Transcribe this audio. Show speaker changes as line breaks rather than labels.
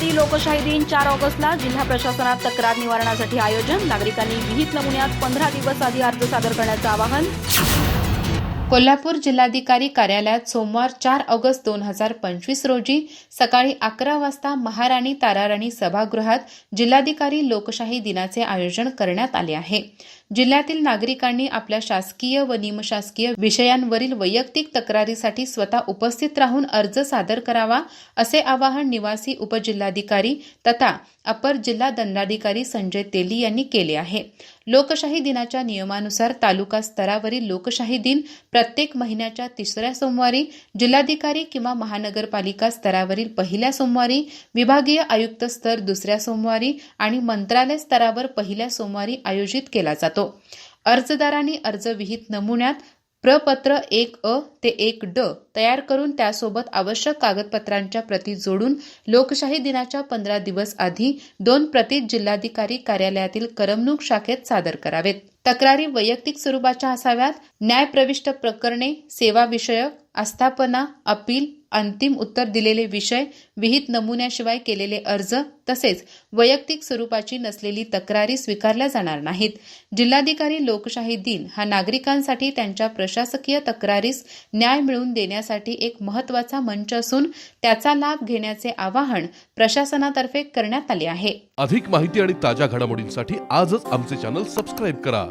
जिल्हाधिकारी लोकशाही दिन चार ऑगस्टला जिल्हा प्रशासनात तक्रार निवारणासाठी आयोजन. नागरिकांनी विहित नमुन्यात पंधरा दिवस आधी अर्ज सादर करण्याचं आवाहन.
कोल्हापूर जिल्हाधिकारी कार्यालयात सोमवार चार ऑगस्ट दोन हजार पंचवीस रोजी सकाळी अकरा वाजता महाराणी ताराराणी सभागृहात जिल्हाधिकारी लोकशाही दिनाचे आयोजन करण्यात आले आहे. जिल्ह्यातील नागरिकांनी आपल्या शासकीय व निमशासकीय विषयांवरील वैयक्तिक तक्रारीसाठी स्वतः उपस्थित राहून अर्ज सादर करावा असे आवाहन निवासी उपजिल्हाधिकारी तथा अपर जिल्हा दंडाधिकारी संजय तेली यांनी केले आहे. लोकशाही दिनाच्या नियमानुसार तालुका स्तरावरील लोकशाही दिन प्रत्येक महिन्याच्या तिसऱ्या सोमवारी जिल्हाधिकारी किंवा महानगरपालिका स्तरावरील पहिल्या सोमवारी विभागीय आयुक्त स्तर दुसऱ्या सोमवारी आणि मंत्रालय स्तरावर पहिल्या सोमवारी आयोजित केला जातो. अर्जदारांनी अर्ज विहित नमुन्यात प्रपत्र एक अ ते एक ड तयार करून त्यासोबत आवश्यक कागदपत्रांच्या प्रती जोडून लोकशाही दिनाच्या पंधरा दिवस आधी दोन प्रती जिल्हाधिकारी कार्यालयातील करमणूक शाखेत सादर करावेत. तक्रारी वैयक्तिक स्वरूपाच्या असाव्यात न्यायप्रविष्ट प्रकरणे सेवाविषयक आस्थापना अपील अंतिम उत्तर दिलेले विषय विहित नमुन्याशिवाय केलेले अर्ज तसेच वैयक्तिक स्वरूपाची नसलेली तक्रारी स्वीकारल्या जाणार नाहीत. जिल्हाधिकारी लोकशाही दिन हा नागरिकांसाठी त्यांच्या प्रशासकीय तक्रारीस न्याय मिळवून देण्यासाठी एक महत्त्वाचा मंच असून त्याचा लाभ घेण्याचे आवाहन प्रशासनातर्फे करण्यात आले आहे.
अधिक माहिती आणि ताज्या घडामोडींसाठी आजच आमचे चॅनल सबस्क्राईब करा.